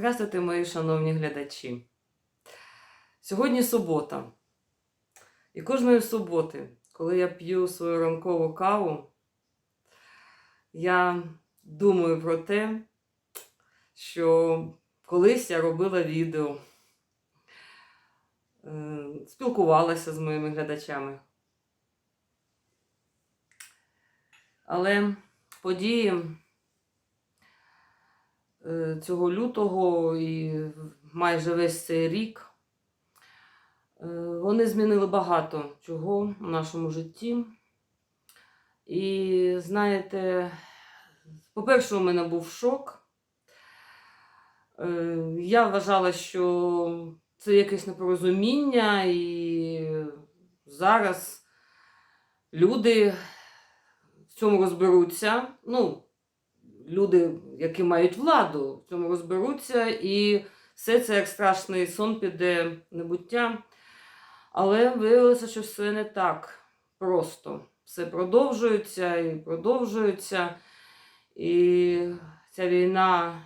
Здравствуйте, мої шановні глядачі. Сьогодні субота. І кожної суботи, коли я п'ю свою ранкову каву, я думаю про те, що колись я робила відео, е, спілкувалася з моїми глядачами. Але події цього лютого і майже весь цей рік е, вони змінили багато чого в нашому житті. І знаєте, по-перше, у мене був шок. Е, Я вважала, що це якесь непорозуміння, і зараз люди в цьому розберуться. Ну, люди, які мають владу, в цьому розберуться, і все це як страшний сон піде небуття. Але виявилося, що все не так просто. Все продовжується і продовжується. І ця війна,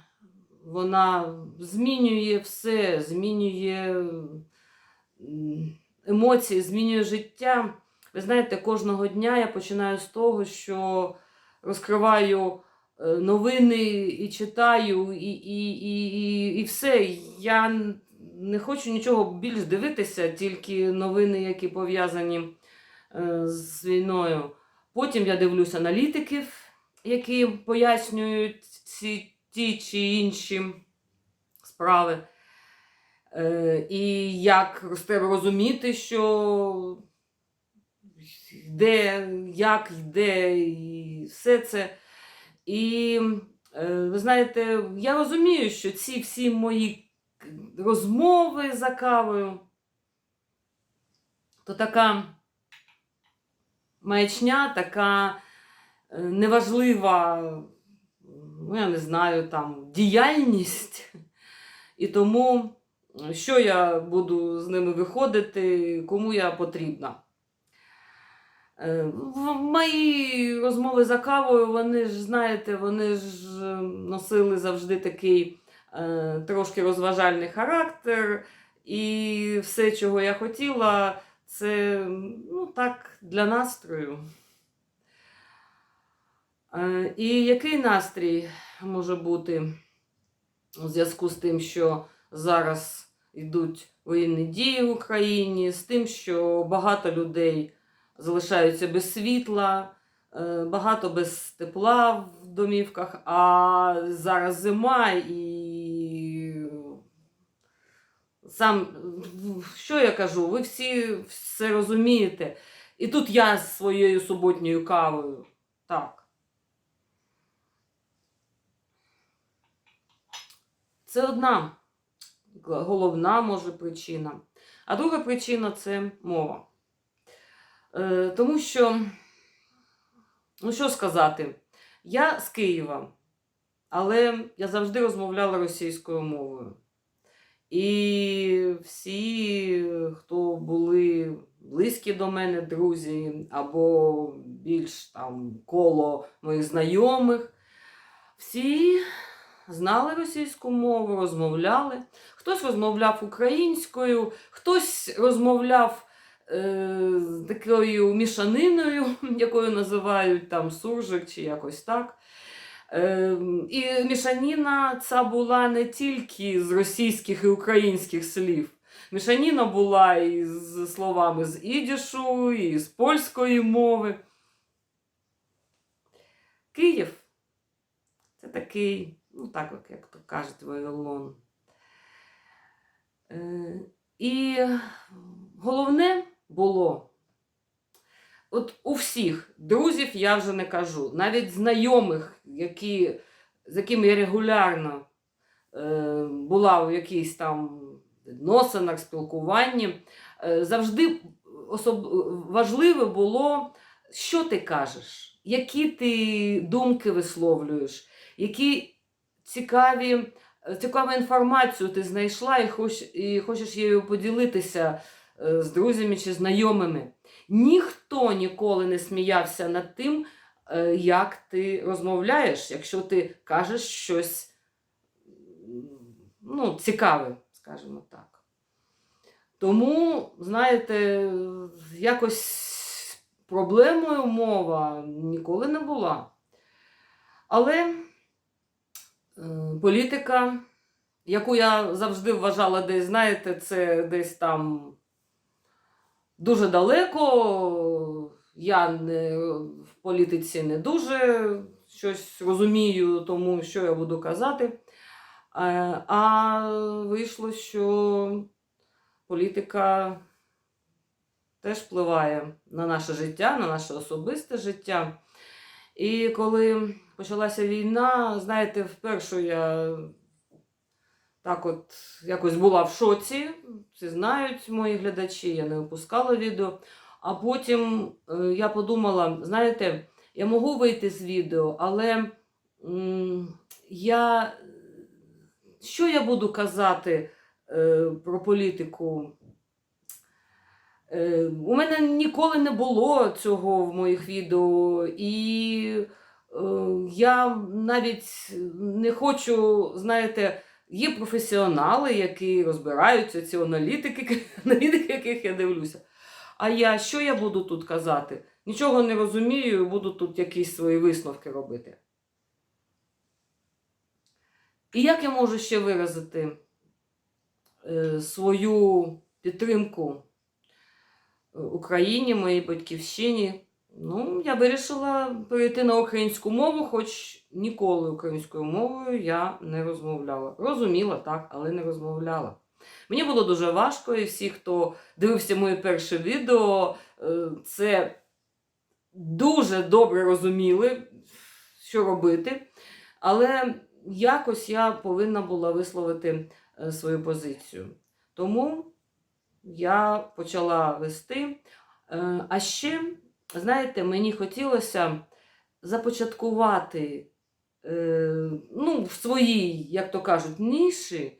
вона змінює все, змінює емоції, змінює життя. Ви знаєте, кожного дня я починаю з того, що розкриваю новини і читаю, і, і, і, і, все. Я не хочу нічого більш дивитися, тільки новини, які пов'язані е, з війною. Потім я дивлюсь аналітиків, які пояснюють ці ті чи інші справи. Е, І як треба розуміти, що йде, як йде, і все це. І е, ви знаєте, я розумію, що ці всі мої розмови за кавою, то така маячня, така е, неважлива, ну, я не знаю, там, діяльність. І тому, що я буду з ними виходити, кому я потрібна. Е, Мої розмови за кавою, вони ж, знаєте, вони ж е, носили завжди такий е, трошки розважальний характер. І все, чого я хотіла, це ну, так, для настрою. І який настрій може бути у зв'язку з тим, що зараз йдуть воєнні дії в Україні, з тим, що багато людей залишаються без світла, е, багато без тепла в домівках, а зараз зима і сам, що я кажу, ви всі все розумієте. І тут я з своєю суботньою кавою. Так. Це одна головна може причина. А друга причина це мова. Е, тому що, ну що сказати, я з Києва, але я завжди розмовляла російською мовою. І всі, хто були близькі до мене, друзі, або більш там коло моїх знайомих, всі знали російську мову, розмовляли. Хтось розмовляв українською, хтось розмовляв з такою мішаниною, якою називають там суржик чи якось так. Е, і мішаніна ця була не тільки з російських і українських слів. Мішаніна була і з словами з ідішу, і з польської мови. Київ це такий, ну так, як то кажуть, Вавилон. Е, і головне було, от у всіх друзів я вже не кажу, навіть знайомих, які, з якими я регулярно е, була у якійсь там відносинах, спілкуванні, е, завжди особ... важливе було, що ти кажеш, які ти думки висловлюєш, які цікаві, цікаву інформацію ти знайшла і, хоч, і хочеш її поділитися з друзями чи знайомими. Ніхто ніколи не сміявся над тим, е, як ти розмовляєш, якщо ти кажеш щось ну, цікаве, скажімо так. Тому, знаєте, якось проблемою мова ніколи не була. Але е, політика, яку я завжди вважала десь, знаєте, це десь там дуже далеко. Я не, в політиці не дуже щось розумію, тому що я буду казати. Е, А вийшло, що політика теж впливає на наше життя, на наше особисте життя. І коли почалася війна, знаєте, вперше я так от якось була в шоці. Це знають мої глядачі, я не випускала відео. А потім е, я подумала: знаєте, я можу вийти з відео, але я, що я буду казати е, про політику? Е, у мене ніколи не було цього в моїх відео, і я навіть не хочу, знаєте, є професіонали, які розбираються, ці аналітики, аналітики, яких я дивлюся. А я що я буду тут казати? Нічого не розумію, буду тут якісь свої висновки робити. І як я можу ще виразити е, свою підтримку е, Україні, моїй батьківщині? Ну, я вирішила перейти на українську мову, хоч ніколи українською мовою я не розмовляла. Розуміла так, але не розмовляла. Мені було дуже важко, і всі, хто дивився моє перше відео, е, це дуже добре розуміли, що робити. Але якось я повинна була висловити е, свою позицію. Тому я почала вести. Е, А ще, знаєте, мені хотілося започаткувати е, ну, в своїй, як то кажуть, ніші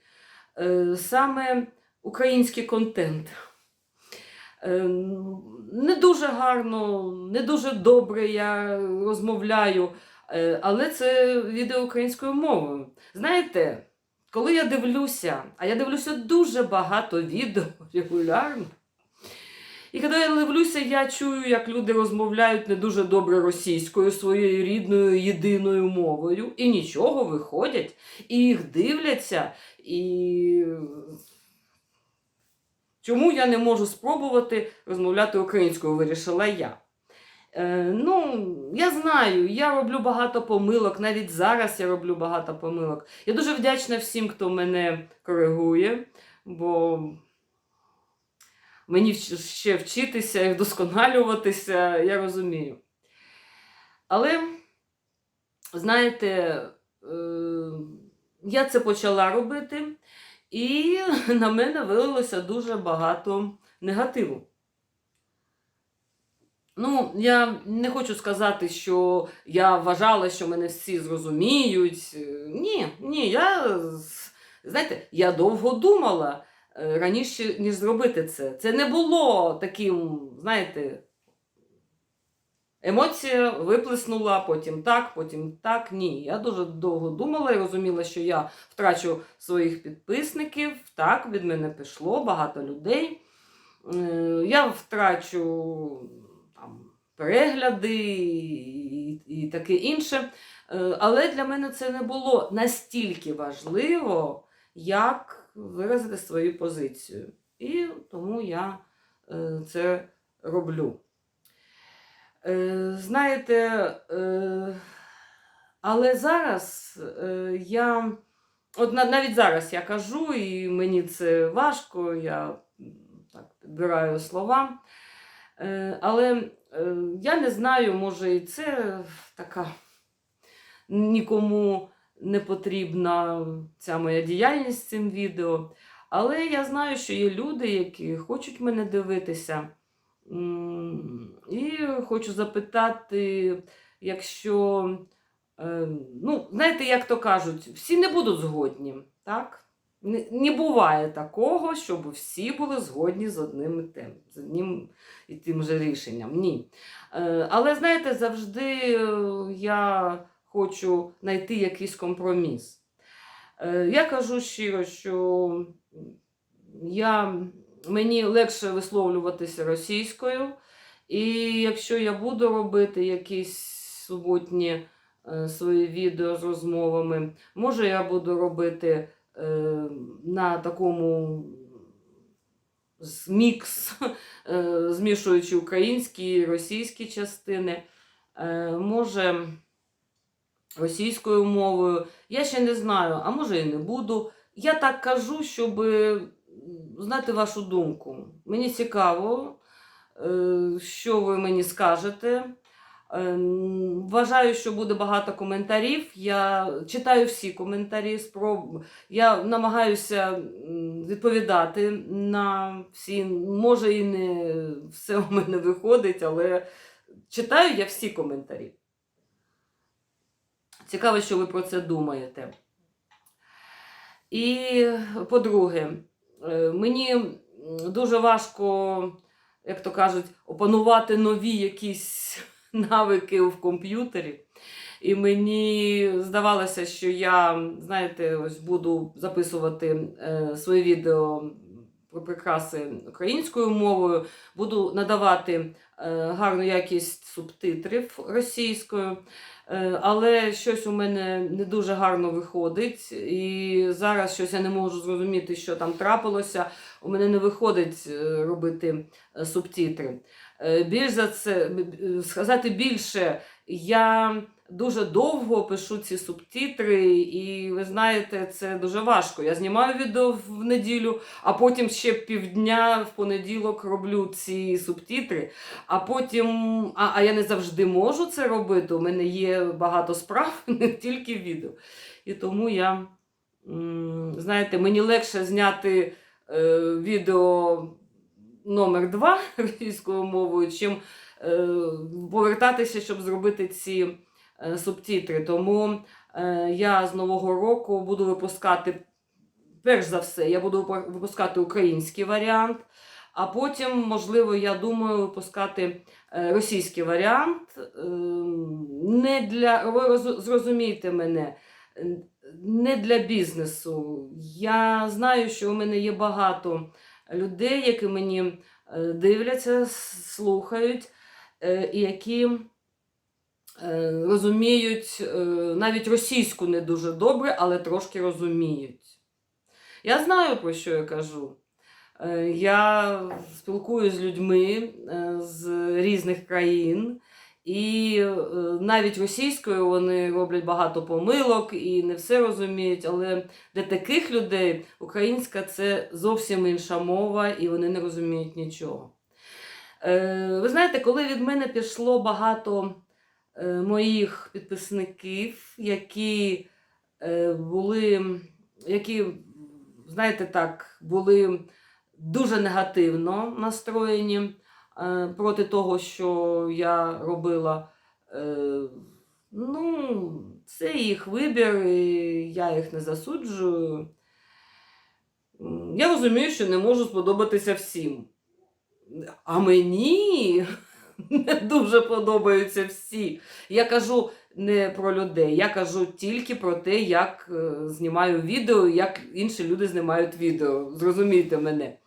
е, саме український контент. Е, Не дуже гарно, не дуже добре я розмовляю, е, але це відео українською мовою. Знаєте, коли я дивлюся, а я дивлюся дуже багато відео регулярно. І коли я дивлюся, я чую, як люди розмовляють не дуже добре російською, своєю рідною єдиною мовою, і нічого виходять, і їх дивляться, і чому я не можу спробувати розмовляти українською, вирішила я. Е, ну, я знаю, я роблю багато помилок, навіть зараз я роблю багато помилок. Я дуже вдячна всім, хто мене коригує, бо мені ще вчитися і вдосконалюватися, я розумію. Але, знаєте, е, я це почала робити, і на мене вилилося дуже багато негативу. Ну, я не хочу сказати, що я вважала, що мене всі зрозуміють. Е, Ні, ні, я знаєте, я довго думала раніше, ніж зробити це. Це не було таким, знаєте, емоція виплеснула, потім так, потім так. Ні. Я дуже довго думала і розуміла, що я втрачу своїх підписників. Так, від мене пішло багато людей. Е, Я втрачу там, перегляди і, і таке інше. Е, Але для мене це не було настільки важливо, як виразити свою позицію. І тому я е, це роблю. Е, Знаєте, е, але зараз я, от навіть зараз я кажу, і мені це важко, я так підбираю слова. Але я не знаю, може, і це така нікому не потрібна ця моя діяльність з цим відео. Але я знаю, що є люди, які хочуть мене дивитися. І хочу запитати, якщо, е, ну, знаєте, як то кажуть, всі не будуть згодні, так? Не, буває такого, щоб всі були згодні з одним і тим, з одним і тим же рішенням. Ні. Е, Але знаєте, завжди е, я хочу знайти якийсь компроміс. Е, Я кажу щиро, що я, мені легше висловлюватися російською, і якщо я буду робити якісь суботні е, свої відео з розмовами, може я буду робити е, на такому мікс, змішуючи українські і російські частини. Може російською мовою. Я ще не знаю, а може і не буду. Я так кажу, щоб знати вашу думку. Мені цікаво, е, що ви мені скажете. Ем, Вважаю, що буде багато коментарів. Я читаю всі коментарі, спроб... я намагаюся відповідати на всі. Може, і не все у мене виходить, але читаю я всі коментарі. Цікаво, що ви про це думаєте. І, по-друге, е, мені дуже важко, як то кажуть, опанувати нові якісь навики в комп'ютері. І мені здавалося, що я, знаєте, ось буду записувати е, своє відео про прикраси українською мовою, буду надавати е, гарну якість субтитрів російською. Е, Але щось у мене не дуже гарно виходить, і зараз щось я не можу зрозуміти, що там трапилося. У мене не виходить е, робити е, субтитри. Е, Більш за це, б- сказати більше, я дуже довго пишу ці субтитри, і ви знаєте, це дуже важко. Я знімаю відео в неділю, а потім ще півдня в понеділок роблю ці субтитри. А потім, а, а я не завжди можу це робити. У мене є багато справ, не тільки відео. І тому я, знаєте, мені легше зняти е, відео номер два російською мовою, чим е, повертатися, щоб зробити ці е, субтитри. Тому е, я з Нового року буду випускати, перш за все, я буду випускати український варіант. А потім, можливо, я думаю випускати російський варіант. Е, Не для, ви зрозумійте мене, не для бізнесу. Я знаю, що у мене є багато людей, які мені е, дивляться, слухають, е, і які е, розуміють навіть російську не дуже добре, але трошки розуміють. Я знаю, про що я кажу. Я спілкуюся з людьми з різних країн, і е, навіть російською вони роблять багато помилок і не все розуміють. Але для таких людей українська це зовсім інша мова, і вони не розуміють нічого. Е, Ви знаєте, коли від мене пішло багато е, моїх підписників, які були, які, знаєте так, були дуже негативно настроєні проти того, що я робила. Е, ну, це їх вибір, і я їх не засуджую. Я розумію, що не можу сподобатися всім. А мені не дуже подобаються всі. Я кажу не про людей, я кажу тільки про те, як е, знімаю відео, як інші люди знімають відео. Зрозумійте мене.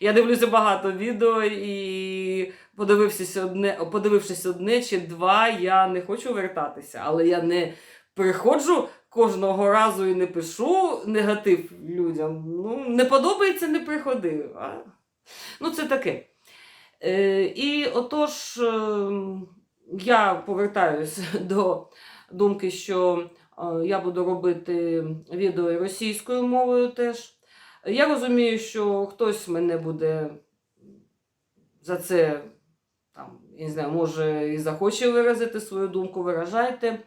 Я дивлюся багато відео і подивившись одне, подивившись одне чи два, я не хочу вертатися, але я не приходжу кожного разу і не пишу негатив людям. Ну, не подобається, не приходи. А? Ну, це таке. Е, і отож, е, я повертаюся до думки, що е, я буду робити відео російською мовою теж. Я розумію, що хтось мене буде за це, там, я не знаю, може і захоче виразити свою думку, виражайте.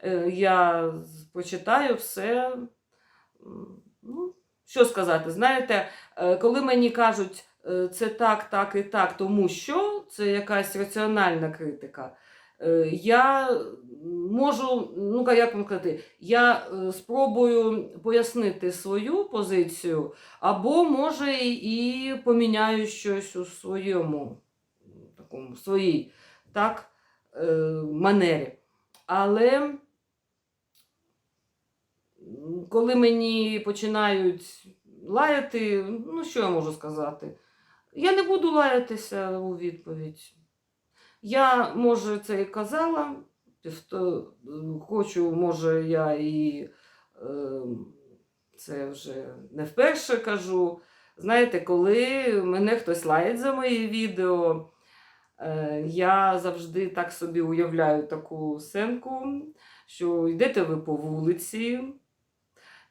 Е, Я прочитаю все. Ну, що сказати, знаєте, е, коли мені кажуть, е, це так, так і так, тому що це якась раціональна критика. Е, Я можу, ну як вам сказати, я е, спробую пояснити свою позицію, або може і поміняю щось у своєму такому своїй так, е, манері. Але коли мені починають лаяти, ну що я можу сказати? Я не буду лаятися у відповідь. Я, може, це і казала, хочу, може, я і е, це вже не вперше кажу. Знаєте, коли мене хтось лаять за мої відео, е, я завжди так собі уявляю таку сценку, що йдете ви по вулиці,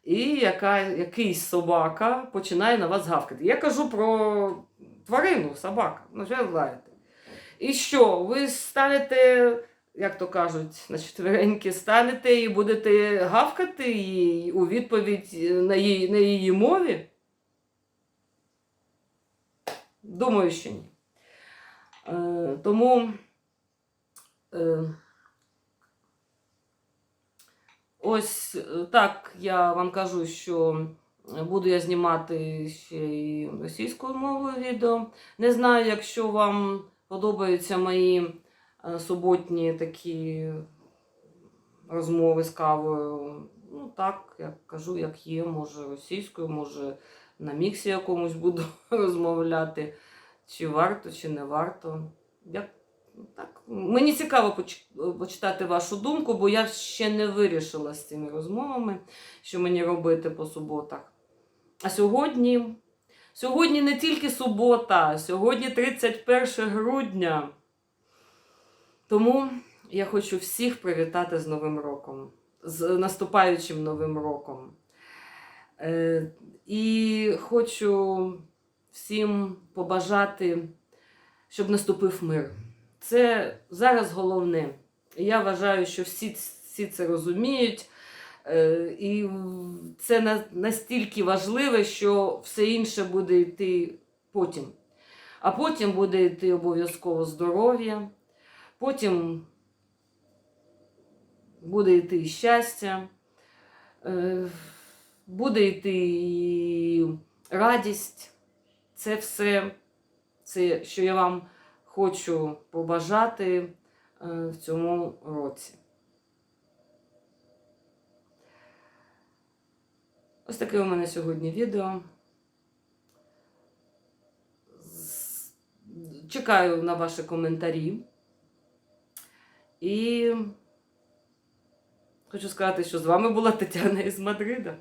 і яка, якийсь собака починає на вас гавкати. Я кажу про тварину, собака. Ну, що лаєте? І що? Ви станете, як то кажуть, на четвереньки станете і будете гавкати їй у відповідь на її, на її мові? Думаю, що ні. Е, тому е, ось е, так я вам кажу, що буду я знімати ще й російською мовою відео. Не знаю, якщо вам подобаються мої е, суботні такі розмови з кавою. Ну так, я кажу, як є, може російською, може на міксі якомусь буду розмовляти, чи варто, чи не варто. Як, так. Мені цікаво почитати вашу думку, бо я ще не вирішила з цими розмовами, що мені робити по суботах. А сьогодні, сьогодні не тільки субота, сьогодні 31 грудня. Тому я хочу всіх привітати з Новим роком, з наступаючим Новим роком. Е, і хочу всім побажати, щоб наступив мир. Це зараз головне. Я вважаю, що всі, всі це розуміють. Е, І це настільки важливе, що все інше буде йти потім. А потім буде йти обов'язково здоров'я, потім буде йти і щастя, е, буде йти і радість. Це все, це, що я вам хочу побажати е, в цьому році. Ось таке у мене сьогодні відео. Чекаю на ваші коментарі. І хочу сказати, що з вами була Тетяна із Мадрида.